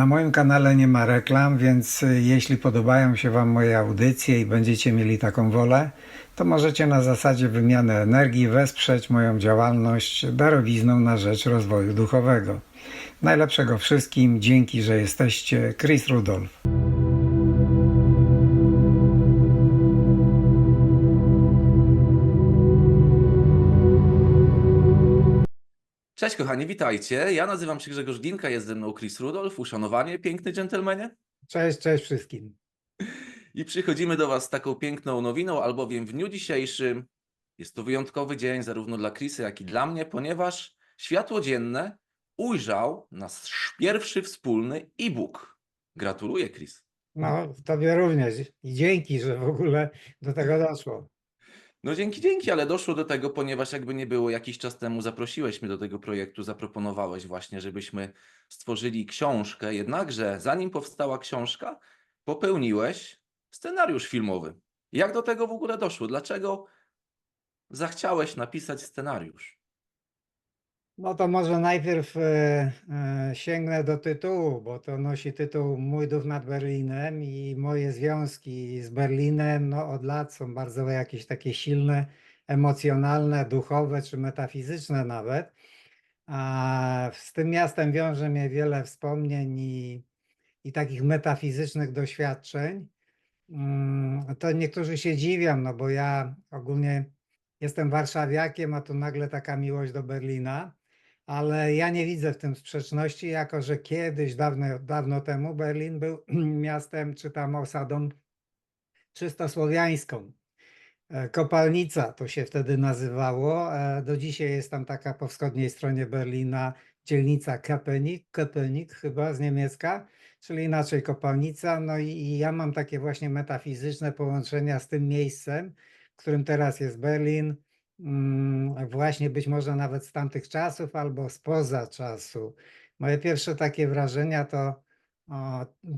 Na moim kanale nie ma reklam, więc y, jeśli podobają się Wam moje audycje i będziecie mieli taką wolę, to możecie na zasadzie wymiany energii wesprzeć moją działalność darowizną na rzecz rozwoju duchowego. Najlepszego wszystkim, dzięki, że jesteście. Chris Rudolph. Cześć kochani, witajcie. Ja nazywam się Grzegorz Ginka, jest ze mną Chris Rudolph. Uszanowanie, piękny dżentelmenie. Cześć, cześć wszystkim. I przychodzimy do Was z taką piękną nowiną, albowiem w dniu dzisiejszym jest to wyjątkowy dzień zarówno dla Chrisa, jak i dla mnie, ponieważ światło dzienne ujrzał nasz pierwszy wspólny e-book. Gratuluję, Chris. No, Tobie również i dzięki, że w ogóle do tego doszło. No dzięki, dzięki, ale doszło do tego, ponieważ jakby nie było, jakiś czas temu zaprosiłeś mnie do tego projektu, zaproponowałeś właśnie, żebyśmy stworzyli książkę, jednakże zanim powstała książka, popełniłeś scenariusz filmowy. Jak do tego w ogóle doszło? Dlaczego zachciałeś napisać scenariusz? No to może najpierw e, e, sięgnę do tytułu, bo to nosi tytuł Mój duch nad Berlinem i moje związki z Berlinem no, od lat są bardzo jakieś takie silne, emocjonalne, duchowe czy metafizyczne nawet. A z tym miastem wiąże mnie wiele wspomnień i, i takich metafizycznych doświadczeń. Mm, To niektórzy się dziwią, no bo ja ogólnie jestem warszawiakiem, a tu nagle taka miłość do Berlina ale ja nie widzę w tym sprzeczności, jako że kiedyś, dawno, dawno temu, Berlin był miastem czy tam osadą czysto słowiańską. E, Kopalnica to się wtedy nazywało. e, Do dzisiaj jest tam taka po wschodniej stronie Berlina dzielnica Köpenick, Köpenick chyba z niemiecka, czyli inaczej kopalnica. No i, ja mam takie właśnie metafizyczne połączenia z tym miejscem, w którym teraz jest Berlin właśnie być może nawet z tamtych czasów albo spoza czasu. Moje pierwsze takie wrażenia to,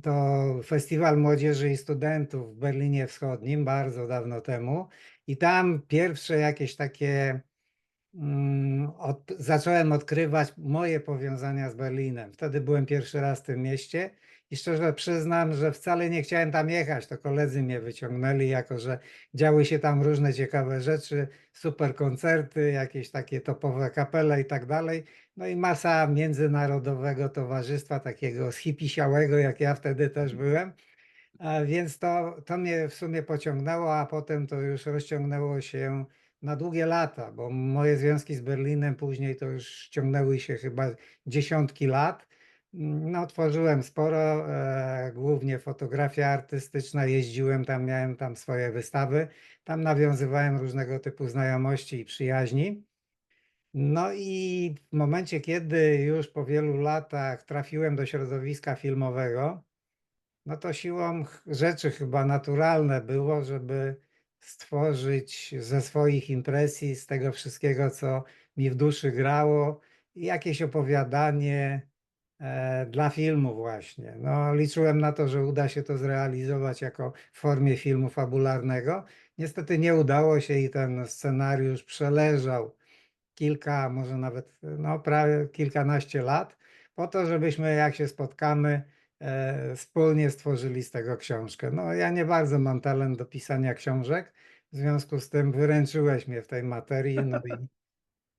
to Festiwal Młodzieży i Studentów w Berlinie Wschodnim bardzo dawno temu i tam pierwsze jakieś takie mm, od, zacząłem odkrywać moje powiązania z Berlinem. Wtedy byłem pierwszy raz w tym mieście i szczerze przyznam, że wcale nie chciałem tam jechać. To koledzy mnie wyciągnęli, jako że działy się tam różne ciekawe rzeczy, super koncerty, jakieś takie topowe kapele i tak dalej. No i masa międzynarodowego towarzystwa, takiego schipisiałego, jak ja wtedy też byłem. A Więc to, to mnie w sumie pociągnęło, a potem to już rozciągnęło się na długie lata, bo moje związki z Berlinem później to już ciągnęły się chyba dziesiątki lat. No, tworzyłem sporo, e, głównie fotografia artystyczna, jeździłem tam, miałem tam swoje wystawy, tam nawiązywałem różnego typu znajomości i przyjaźni. No i w momencie, kiedy już po wielu latach trafiłem do środowiska filmowego, no to siłą rzeczy chyba naturalne było, żeby stworzyć ze swoich impresji, z tego wszystkiego, co mi w duszy grało, jakieś opowiadanie dla filmu właśnie. No, liczyłem na to, że uda się to zrealizować jako w formie filmu fabularnego. Niestety nie udało się i ten scenariusz przeleżał kilka, może nawet no, prawie kilkanaście lat, po to, żebyśmy jak się spotkamy, e, wspólnie stworzyli z tego książkę. No, ja nie bardzo mam talent do pisania książek, w związku z tym wyręczyłeś mnie w tej materii. No i,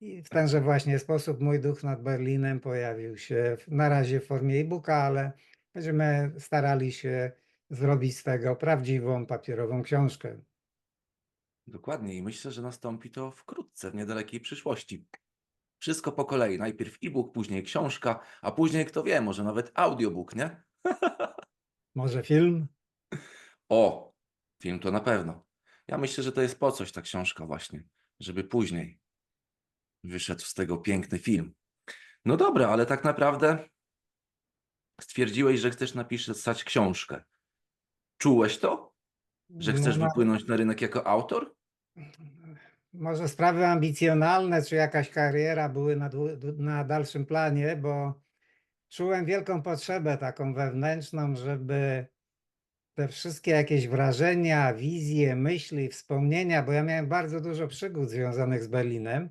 i w tenże właśnie sposób mój duch nad Berlinem pojawił się na razie w formie e-booka, ale będziemy starali się zrobić z tego prawdziwą papierową książkę. Dokładnie i myślę, że nastąpi to wkrótce, w niedalekiej przyszłości. Wszystko po kolei. Najpierw e-book, później książka, a później, kto wie, może nawet audiobook, nie? Może film? O, film to na pewno. Ja myślę, że to jest po coś ta książka właśnie, żeby później wyszedł z tego piękny film. No dobra, ale tak naprawdę stwierdziłeś, że chcesz napisać książkę. Czułeś to? Że chcesz No, wypłynąć na rynek jako autor? Może sprawy ambicjonalne, czy jakaś kariera były na, na dalszym planie, bo czułem wielką potrzebę taką wewnętrzną, żeby te wszystkie jakieś wrażenia, wizje, myśli, wspomnienia, bo ja miałem bardzo dużo przygód związanych z Berlinem,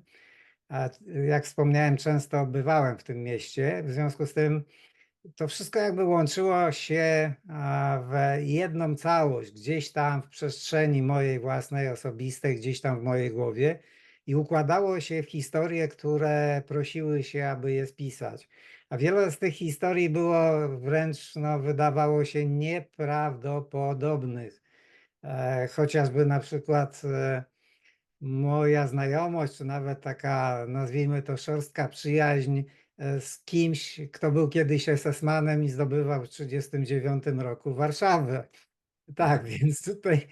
a jak wspomniałem, często bywałem w tym mieście, w związku z tym To wszystko jakby łączyło się w jedną całość, gdzieś tam w przestrzeni mojej własnej, osobistej, gdzieś tam w mojej głowie i układało się w historie, które prosiły się, aby je spisać. A wiele z tych historii było wręcz, no, wydawało się nieprawdopodobnych. E, chociażby na przykład e, moja znajomość, czy nawet taka, nazwijmy to, szorstka przyjaźń e, z kimś, kto był kiedyś SS-manem i zdobywał w 1939 roku Warszawę. Tak, więc tutaj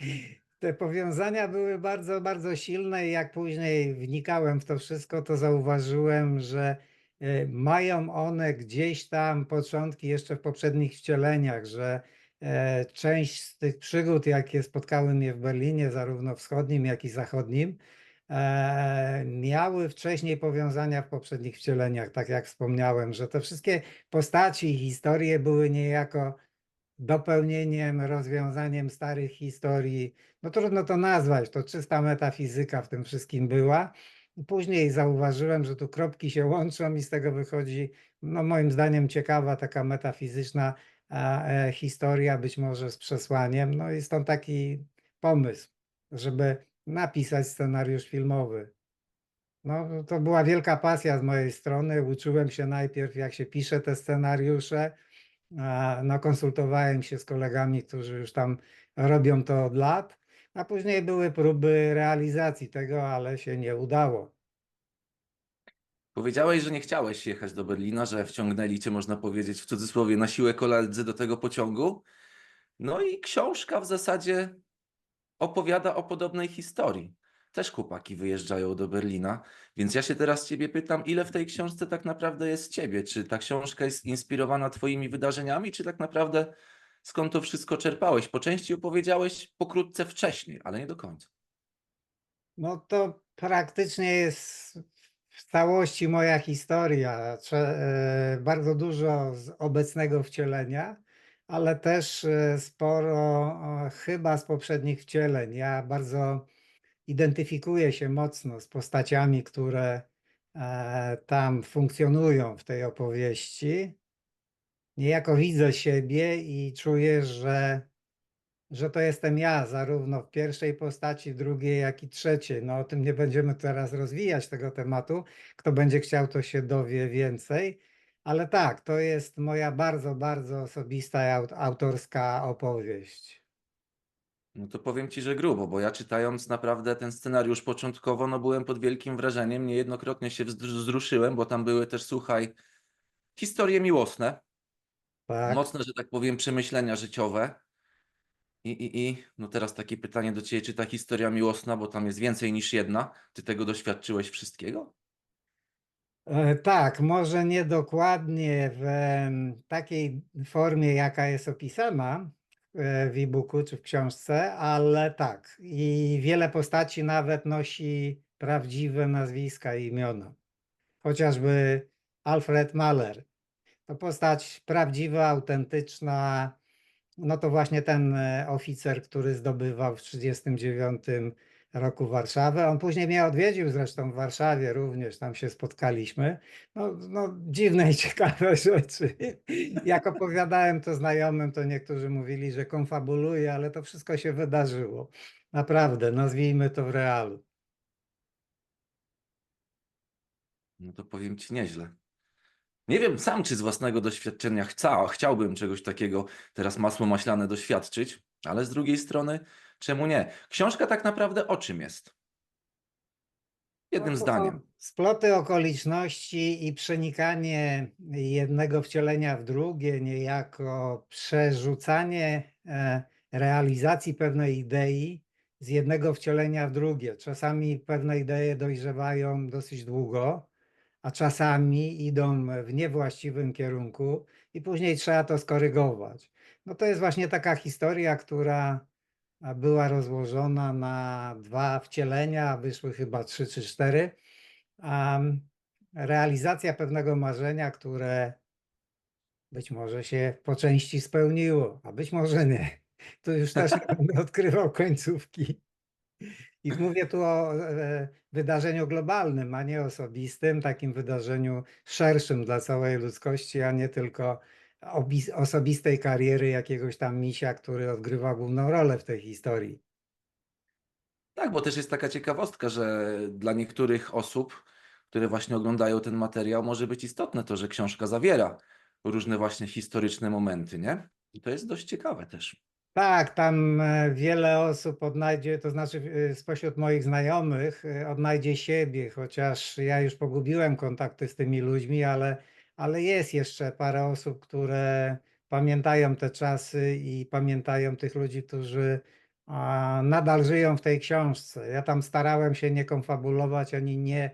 te powiązania były bardzo, bardzo silne i jak później wnikałem w to wszystko, to zauważyłem, że e, mają one gdzieś tam początki jeszcze w poprzednich wcieleniach, że część z tych przygód, jakie spotkały mnie w Berlinie, zarówno wschodnim, jak i zachodnim, e, miały wcześniej powiązania w poprzednich wcieleniach, tak jak wspomniałem, że te wszystkie postaci i historie były niejako dopełnieniem, rozwiązaniem starych historii. No trudno to nazwać, to czysta metafizyka w tym wszystkim była. Później zauważyłem, że tu kropki się łączą i z tego wychodzi, no moim zdaniem, ciekawa taka metafizyczna e, historia, być może z przesłaniem. No i stąd taki pomysł, żeby napisać scenariusz filmowy. No, to była wielka pasja z mojej strony. Uczyłem się najpierw, jak się pisze te scenariusze. No, konsultowałem się z kolegami, którzy już tam robią to od lat, a później były próby realizacji tego, ale się nie udało. Powiedziałeś, że nie chciałeś jechać do Berlina, że wciągnęli cię, można powiedzieć, w cudzysłowie, na siłę koledzy do tego pociągu. No i książka w zasadzie opowiada o podobnej historii. Też chłopaki wyjeżdżają do Berlina, więc ja się teraz ciebie pytam, ile w tej książce tak naprawdę jest ciebie? Czy ta książka jest inspirowana twoimi wydarzeniami, czy tak naprawdę skąd to wszystko czerpałeś? Po części opowiedziałeś pokrótce wcześniej, ale nie do końca. No to praktycznie jest w całości moja historia. E, Bardzo dużo z obecnego wcielenia, ale też e, sporo chyba z poprzednich wcieleń. Ja bardzo identyfikuję się mocno z postaciami, które e, tam funkcjonują w tej opowieści. Niejako widzę siebie i czuję, że że to jestem ja, zarówno w pierwszej postaci, drugiej, jak i trzeciej. No o tym nie będziemy teraz rozwijać tego tematu. Kto będzie chciał, to się dowie więcej. Ale tak, to jest moja bardzo, bardzo osobista i aut- autorska opowieść. No to powiem ci, że grubo, bo ja czytając naprawdę ten scenariusz początkowo, no byłem pod wielkim wrażeniem, niejednokrotnie się wzruszyłem, bo tam były też, słuchaj, historie miłosne, Tak. mocne, że tak powiem, przemyślenia życiowe. I, i, I no teraz takie pytanie do ciebie, czy ta historia miłosna, bo tam jest więcej niż jedna, ty tego doświadczyłeś wszystkiego? E, Tak, może nie dokładnie w takiej formie, jaka jest opisana e, w e-booku czy w książce, ale tak. I wiele postaci nawet nosi prawdziwe nazwiska i imiona. Chociażby Alfred Mahler. To postać prawdziwa, autentyczna. No to właśnie ten e, oficer, który zdobywał w 1939 roku Warszawę. On później mnie odwiedził zresztą w Warszawie również, tam się spotkaliśmy. No, no dziwne i ciekawe rzeczy. Jak opowiadałem to znajomym, to niektórzy mówili, że konfabuluję, ale to wszystko się wydarzyło. Naprawdę, nazwijmy to w realu. No to powiem ci nieźle. Nie wiem sam, czy z własnego doświadczenia chca, chciałbym czegoś takiego teraz masło maślane doświadczyć, ale z drugiej strony, czemu nie? Książka tak naprawdę o czym jest? Jednym No to zdaniem. Sploty okoliczności i przenikanie jednego wcielenia w drugie, niejako przerzucanie e, realizacji pewnej idei z jednego wcielenia w drugie. Czasami pewne idee dojrzewają dosyć długo, a czasami idą w niewłaściwym kierunku i później trzeba to skorygować. No to jest właśnie taka historia, która była rozłożona na dwa wcielenia, wyszły chyba trzy czy cztery. Realizacja pewnego marzenia, które być może się po części spełniło, a być może nie. Tu już też nie odkrywał końcówki. I mówię tu o e, wydarzeniu globalnym, a nie osobistym, takim wydarzeniu szerszym dla całej ludzkości, a nie tylko obis- osobistej kariery jakiegoś tam misia, który odgrywa główną rolę w tej historii. Tak, bo też jest taka ciekawostka, że dla niektórych osób, które właśnie oglądają ten materiał, może być istotne to, że książka zawiera różne właśnie historyczne momenty, nie? I to jest dość ciekawe też. Tak, tam e, wiele osób odnajdzie, to znaczy e, spośród moich znajomych e, odnajdzie siebie, chociaż ja już pogubiłem kontakty z tymi ludźmi, ale, ale jest jeszcze parę osób, które pamiętają te czasy i pamiętają tych ludzi, którzy nadal żyją w tej książce. Ja tam starałem się nie konfabulować ani nie.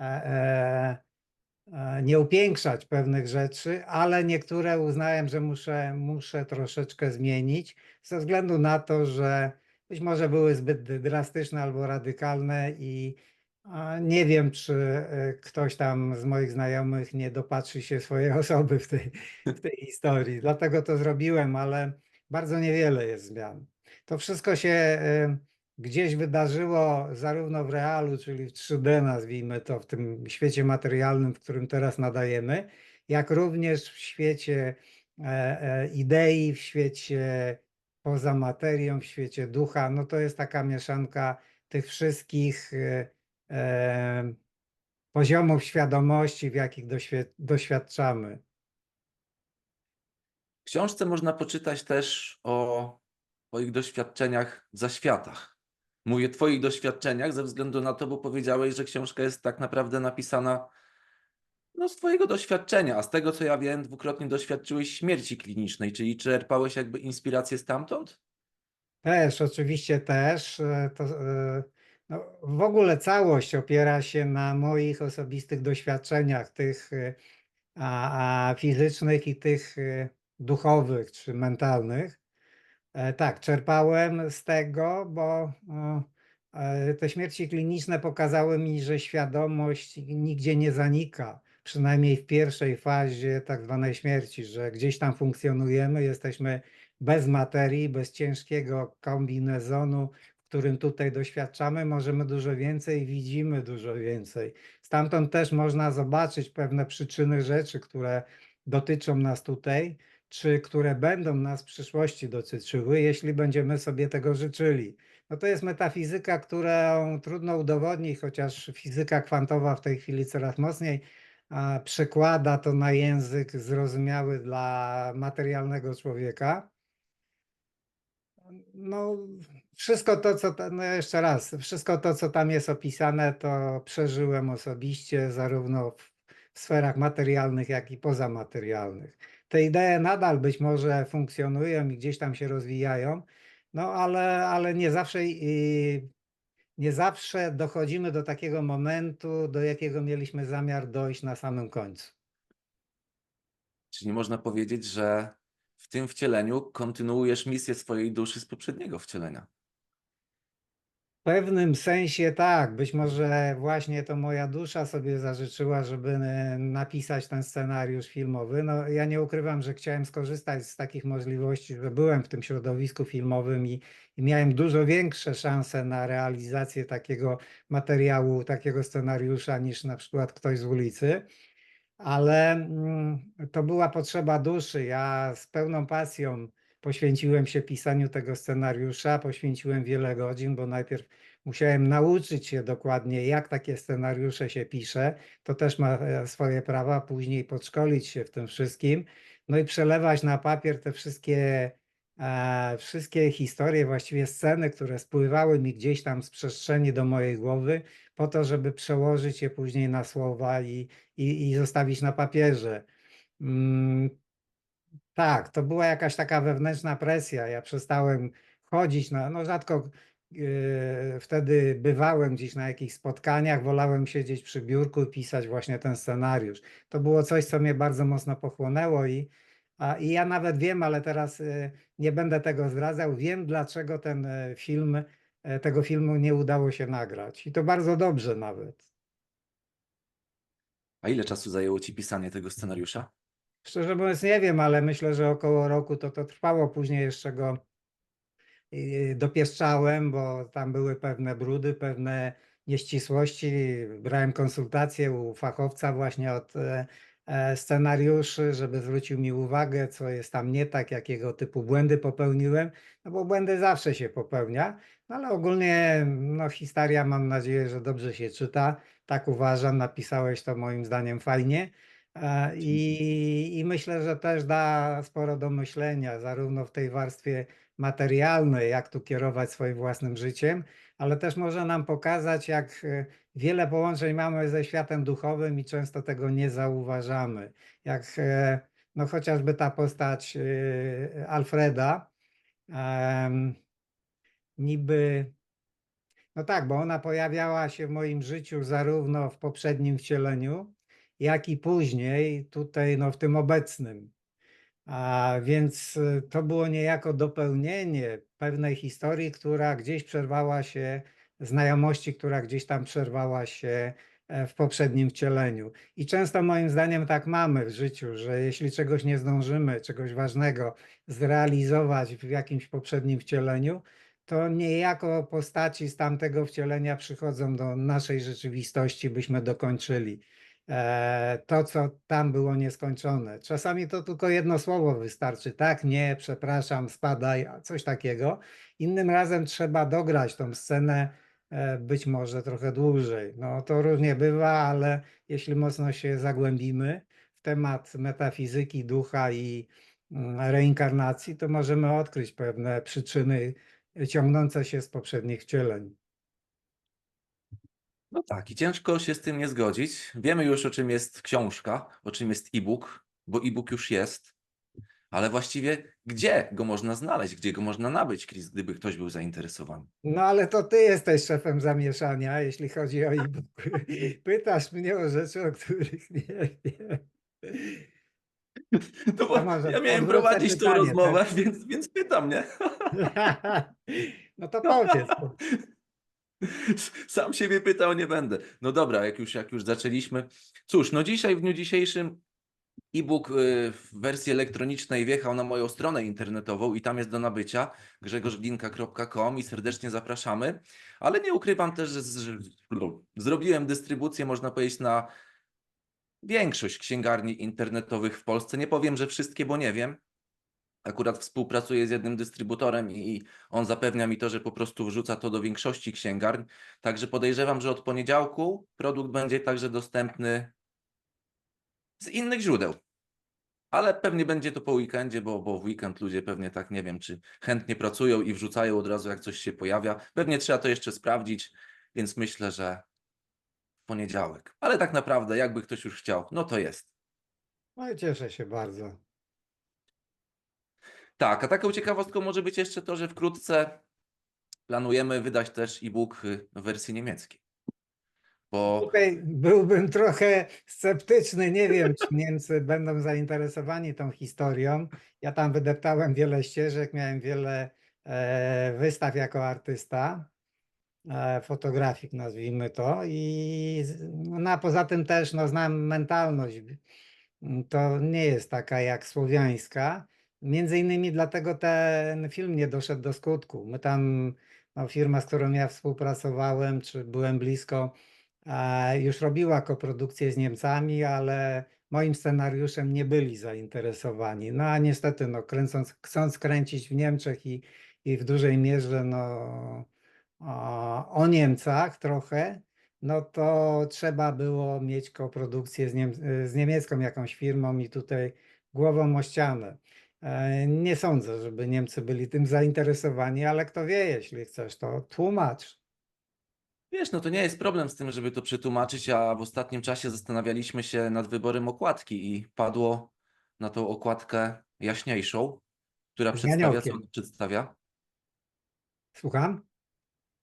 E, e, nie upiększać pewnych rzeczy, ale niektóre uznałem, że muszę, muszę troszeczkę zmienić ze względu na to, że być może były zbyt drastyczne albo radykalne i nie wiem, czy e, ktoś tam z moich znajomych nie dopatrzy się swojej osoby w tej, w tej historii. Dlatego to zrobiłem, ale bardzo niewiele jest zmian. To wszystko się e, gdzieś wydarzyło zarówno w realu, czyli w 3D, nazwijmy to, w tym świecie materialnym, w którym teraz nadajemy, jak również w świecie e, e, idei, w świecie poza materią, w świecie ducha. No to jest taka mieszanka tych wszystkich e, poziomów świadomości, w jakich doświadczamy. W książce można poczytać też o Twoich doświadczeniach w zaświatach. Mówię Twoich doświadczeniach ze względu na to, bo powiedziałeś, że książka jest tak naprawdę napisana no, z Twojego doświadczenia, a z tego co ja wiem, dwukrotnie doświadczyłeś śmierci klinicznej, czyli czerpałeś jakby inspirację stamtąd? Też, oczywiście też. e, To, e, no, w ogóle całość opiera się na moich osobistych doświadczeniach, tych e, a, a fizycznych i tych duchowych czy mentalnych. E, Tak, czerpałem z tego, bo o, e, te śmierci kliniczne pokazały mi, że świadomość nigdzie nie zanika, przynajmniej w pierwszej fazie tak zwanej śmierci, że gdzieś tam funkcjonujemy, jesteśmy bez materii, bez ciężkiego kombinezonu, którym tutaj doświadczamy, możemy dużo więcej, widzimy dużo więcej. Stamtąd też można zobaczyć pewne przyczyny rzeczy, które dotyczą nas tutaj czy które będą nas w przyszłości dotyczyły, jeśli będziemy sobie tego życzyli. No to jest metafizyka, którą trudno udowodnić, chociaż fizyka kwantowa w tej chwili coraz mocniej przekłada to na język zrozumiały dla materialnego człowieka. No, wszystko to, co tam, no jeszcze raz, wszystko to, co tam jest opisane, to przeżyłem osobiście, zarówno w, w sferach materialnych, jak i pozamaterialnych. Te idee nadal być może funkcjonują i gdzieś tam się rozwijają, no ale, ale nie zawsze i nie zawsze dochodzimy do takiego momentu, do jakiego mieliśmy zamiar dojść na samym końcu. Czyli można powiedzieć, że w tym wcieleniu kontynuujesz misję swojej duszy z poprzedniego wcielenia. W pewnym sensie tak, być może właśnie to moja dusza sobie zażyczyła, żeby e, napisać ten scenariusz filmowy. No, ja nie ukrywam, że chciałem skorzystać z takich możliwości, że byłem w tym środowisku filmowym i, i miałem dużo większe szanse na realizację takiego materiału, takiego scenariusza niż na przykład ktoś z ulicy. Ale mm, to była potrzeba duszy. Ja z pełną pasją poświęciłem się pisaniu tego scenariusza, poświęciłem wiele godzin, bo najpierw musiałem nauczyć się dokładnie, jak takie scenariusze się pisze. To też ma e, swoje prawa, później podszkolić się w tym wszystkim. No i przelewać na papier te wszystkie, e, wszystkie historie, właściwie sceny, które spływały mi gdzieś tam z przestrzeni do mojej głowy, po to, żeby przełożyć je później na słowa i, i, i zostawić na papierze. Tak, to była jakaś taka wewnętrzna presja. Ja przestałem chodzić na, no rzadko e, wtedy bywałem gdzieś na jakichś spotkaniach, wolałem siedzieć przy biurku i pisać właśnie ten scenariusz. To było coś, co mnie bardzo mocno pochłonęło i, a, i ja nawet wiem, ale teraz e, nie będę tego zdradzał, wiem dlaczego ten e, film, e, tego filmu nie udało się nagrać. I to bardzo dobrze nawet. A ile czasu zajęło ci pisanie tego scenariusza? Szczerze mówiąc nie wiem, ale myślę, że około roku to to trwało. Później jeszcze go y, dopieszczałem, bo tam były pewne brudy, pewne nieścisłości. Brałem konsultacje u fachowca właśnie od e, e, scenariuszy, żeby zwrócił mi uwagę, co jest tam nie tak, jakiego typu błędy popełniłem, no bo błędy zawsze się popełnia, no ale ogólnie no, historia mam nadzieję, że dobrze się czyta. Tak uważam, napisałeś to moim zdaniem fajnie. E, I, I myślę, że też da sporo do myślenia, zarówno w tej warstwie materialnej, jak tu kierować swoim własnym życiem, ale też może nam pokazać, jak e, wiele połączeń mamy ze światem duchowym i często tego nie zauważamy. Jak e, no chociażby ta postać Alfreda, niby, no tak, bo ona pojawiała się w moim życiu zarówno w poprzednim wcieleniu, jak i później tutaj, no w tym obecnym. A więc y, to było niejako dopełnienie pewnej historii, która gdzieś przerwała się, znajomości, która gdzieś tam przerwała się e, w poprzednim wcieleniu. I często moim zdaniem tak mamy w życiu, że jeśli czegoś nie zdążymy, czegoś ważnego zrealizować w jakimś poprzednim wcieleniu, to niejako postaci z tamtego wcielenia przychodzą do naszej rzeczywistości, byśmy dokończyli to, co tam było nieskończone. Czasami to tylko jedno słowo wystarczy. Tak, nie, przepraszam, spadaj, coś takiego. Innym razem trzeba dograć tą scenę e, być może trochę dłużej. No to różnie bywa, ale jeśli mocno się zagłębimy w temat metafizyki, ducha i mm, reinkarnacji, to możemy odkryć pewne przyczyny ciągnące się z poprzednich wcieleń. No tak, i ciężko się z tym nie zgodzić. Wiemy już, o czym jest książka, o czym jest e-book, bo e-book już jest. Ale właściwie gdzie go można znaleźć, gdzie go można nabyć, Chris, gdyby ktoś był zainteresowany? No ale to ty jesteś szefem zamieszania, jeśli chodzi o e-book. Pytasz mnie o rzeczy, o których nie wiem. Bo może ja miałem prowadzić tą pytanie, rozmowę, tak? więc, więc pytam, nie? No to powiedz. Sam siebie pytał, nie będę. No dobra, jak już, jak już zaczęliśmy. Cóż, no dzisiaj, w dniu dzisiejszym e-book y, w wersji elektronicznej wjechał na moją stronę internetową i tam jest do nabycia grzegorzglinka.com i serdecznie zapraszamy. Ale nie ukrywam też, że zrobiłem dystrybucję, można powiedzieć, na większość księgarni internetowych w Polsce. Nie powiem, że wszystkie, bo nie wiem. Akurat współpracuję z jednym dystrybutorem i on zapewnia mi to, że po prostu wrzuca to do większości księgarni. Także podejrzewam, że od poniedziałku produkt będzie także dostępny z innych źródeł. Ale pewnie będzie to po weekendzie, bo, bo w weekend ludzie pewnie tak nie wiem, czy chętnie pracują i wrzucają od razu, jak coś się pojawia. Pewnie trzeba to jeszcze sprawdzić, więc myślę, że w poniedziałek. Ale tak naprawdę, jakby ktoś już chciał, no to jest. No i cieszę się bardzo. Tak, a taką ciekawostką może być jeszcze to, że wkrótce planujemy wydać też e-book w wersji niemieckiej. Bo Tutaj byłbym trochę sceptyczny. Nie wiem, czy Niemcy będą zainteresowani tą historią. Ja tam wydeptałem wiele ścieżek, miałem wiele e, wystaw jako artysta, e, fotografik nazwijmy to. I no, a poza tym też no, znam mentalność. To nie jest taka jak słowiańska. Między innymi dlatego ten film nie doszedł do skutku. My tam, no, firma, z którą ja współpracowałem, czy byłem blisko, e, już robiła koprodukcję z Niemcami, ale moim scenariuszem nie byli zainteresowani. No a niestety, no, kręcąc, chcąc kręcić w Niemczech i, i w dużej mierze no, o, o Niemcach trochę, no to trzeba było mieć koprodukcję z, niem z niemiecką jakąś firmą i tutaj głową o ścianę. E, Nie sądzę, żeby Niemcy byli tym zainteresowani, ale kto wie, jeśli chcesz, to tłumacz. wiesz, no to nie jest problem z tym, żeby to przetłumaczyć, a w ostatnim czasie zastanawialiśmy się nad wyborem okładki i padło na tą okładkę jaśniejszą, która przedstawia, co ona przedstawia. Słucham?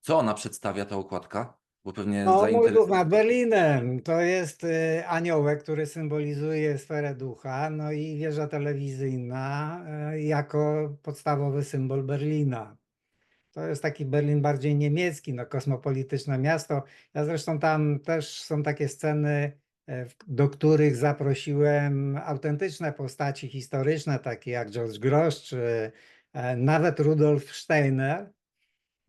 Co ona przedstawia, ta okładka? Bo pewnie No, mój duch nad Berlinem. To jest y, aniołek, który symbolizuje sferę ducha, no i wieża telewizyjna y, jako podstawowy symbol Berlina. To jest taki Berlin bardziej niemiecki, no, kosmopolityczne miasto. Ja zresztą tam też są takie sceny, w- do których zaprosiłem autentyczne postaci historyczne, takie jak George Grosz, czy e, nawet Rudolf Steiner.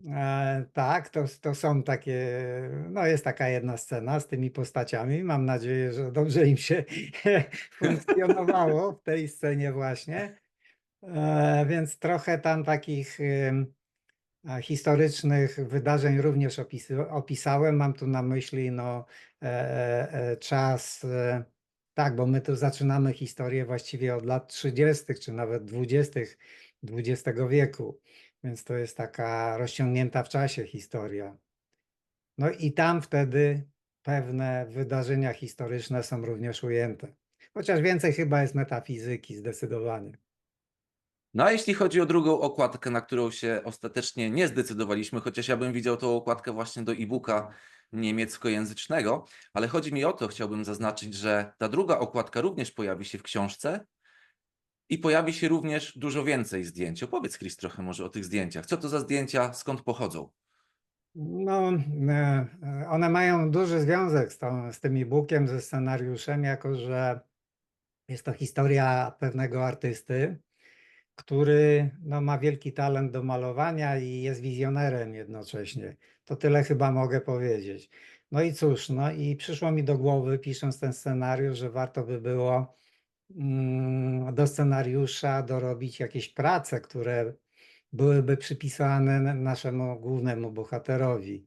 E, tak, to, to są takie, no jest taka jedna scena z tymi postaciami. Mam nadzieję, że dobrze im się funkcjonowało w tej scenie właśnie. E, więc trochę tam takich a, historycznych wydarzeń również opisy, opisałem. Mam tu na myśli no, e, e, e, czas, e, tak, bo my tu zaczynamy historię właściwie od lat 30. czy nawet 20. XX wieku, więc to jest taka rozciągnięta w czasie historia. No i tam wtedy pewne wydarzenia historyczne są również ujęte. Chociaż więcej chyba jest metafizyki zdecydowanie. No a jeśli chodzi o drugą okładkę, na którą się ostatecznie nie zdecydowaliśmy, chociaż ja bym widział tą okładkę właśnie do e-booka niemieckojęzycznego, ale chodzi mi o to, chciałbym zaznaczyć, że ta druga okładka również pojawi się w książce i pojawi się również dużo więcej zdjęć. Opowiedz, Chris, trochę może o tych zdjęciach. Co to za zdjęcia, skąd pochodzą? No, e, one mają duży związek z, tą, z tym e-bookiem, ze scenariuszem, jako że jest to historia pewnego artysty, który no, ma wielki talent do malowania i jest wizjonerem jednocześnie. To tyle chyba mogę powiedzieć. No i cóż, no i przyszło mi do głowy, pisząc ten scenariusz, że warto by było do scenariusza dorobić jakieś prace, które byłyby przypisane naszemu głównemu bohaterowi.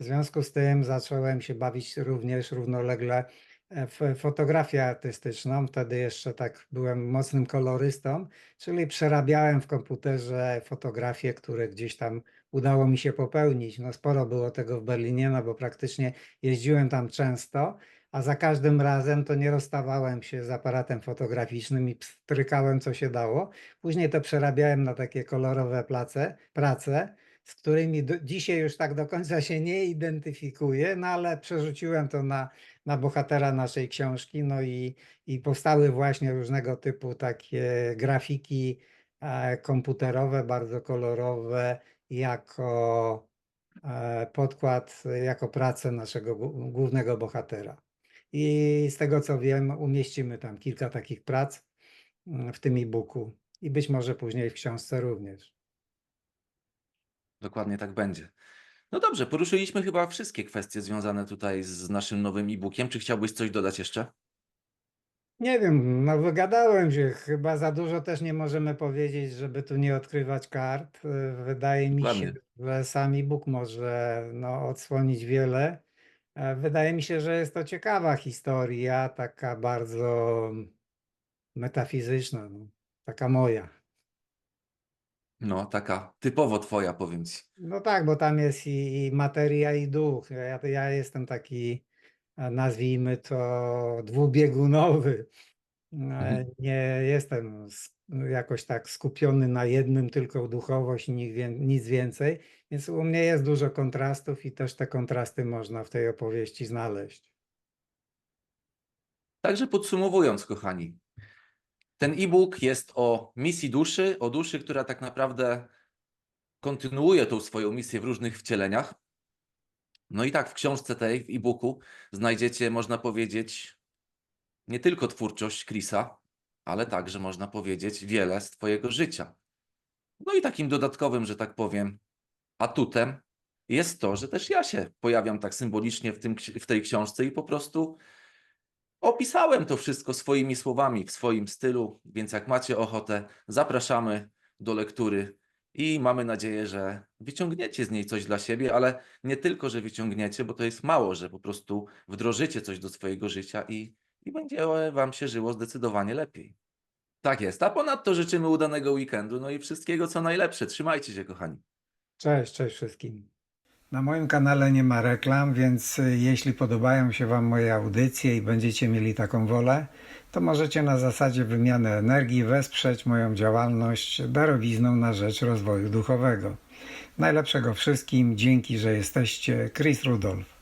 W związku z tym zacząłem się bawić również równolegle e, w fotografię artystyczną. Wtedy jeszcze tak byłem mocnym kolorystą, czyli przerabiałem w komputerze fotografie, które gdzieś tam udało mi się popełnić. No sporo było tego w Berlinie, no bo praktycznie jeździłem tam często, a za każdym razem to nie rozstawałem się z aparatem fotograficznym i pstrykałem co się dało. Później to przerabiałem na takie kolorowe place, prace, z którymi do, dzisiaj już tak do końca się nie identyfikuję, no ale przerzuciłem to na, na bohatera naszej książki, no i, i powstały właśnie różnego typu takie grafiki e, komputerowe, bardzo kolorowe, jako e, podkład, jako pracę naszego głó- głównego bohatera. I z tego co wiem, umieścimy tam kilka takich prac mm, w tym e-booku i być może później w książce również. Dokładnie tak będzie. No dobrze, poruszyliśmy chyba wszystkie kwestie związane tutaj z naszym nowym e-bookiem. Czy chciałbyś coś dodać jeszcze? Nie wiem, no wygadałem się, chyba za dużo też nie możemy powiedzieć, żeby tu nie odkrywać kart. Wydaje mi się, Dokładnie. że sam e-book może no, odsłonić wiele. E, Wydaje mi się, że jest to ciekawa historia, taka bardzo metafizyczna, no, taka moja. No, taka typowo twoja, powiem ci. No tak, bo tam jest i, i materia, i duch. Ja, ja jestem taki, e, nazwijmy to, dwubiegunowy. E, Mhm. Nie jestem jakoś tak skupiony na jednym, tylko duchowość i nic więcej. Więc u mnie jest dużo kontrastów i też te kontrasty można w tej opowieści znaleźć. Także podsumowując, kochani, ten e-book jest o misji duszy, o duszy, która tak naprawdę kontynuuje tą swoją misję w różnych wcieleniach. No i tak, w książce tej, w e-booku, znajdziecie, można powiedzieć, nie tylko twórczość Chrisa, ale także można powiedzieć wiele z Twojego życia. No i takim dodatkowym, że tak powiem, atutem jest to, że też ja się pojawiam tak symbolicznie w, tym, w tej książce i po prostu opisałem to wszystko swoimi słowami, w swoim stylu, więc jak macie ochotę, zapraszamy do lektury i mamy nadzieję, że wyciągniecie z niej coś dla siebie, ale nie tylko, że wyciągniecie, bo to jest mało, że po prostu wdrożycie coś do swojego życia i, i będzie Wam się żyło zdecydowanie lepiej. Tak jest. A ponadto życzymy udanego weekendu, no i wszystkiego co najlepsze. Trzymajcie się, kochani. Cześć, cześć wszystkim. Na moim kanale nie ma reklam, więc y, jeśli podobają się Wam moje audycje i będziecie mieli taką wolę, to możecie na zasadzie wymiany energii wesprzeć moją działalność darowizną na rzecz rozwoju duchowego. Najlepszego wszystkim, dzięki, że jesteście. Chris Rudolph.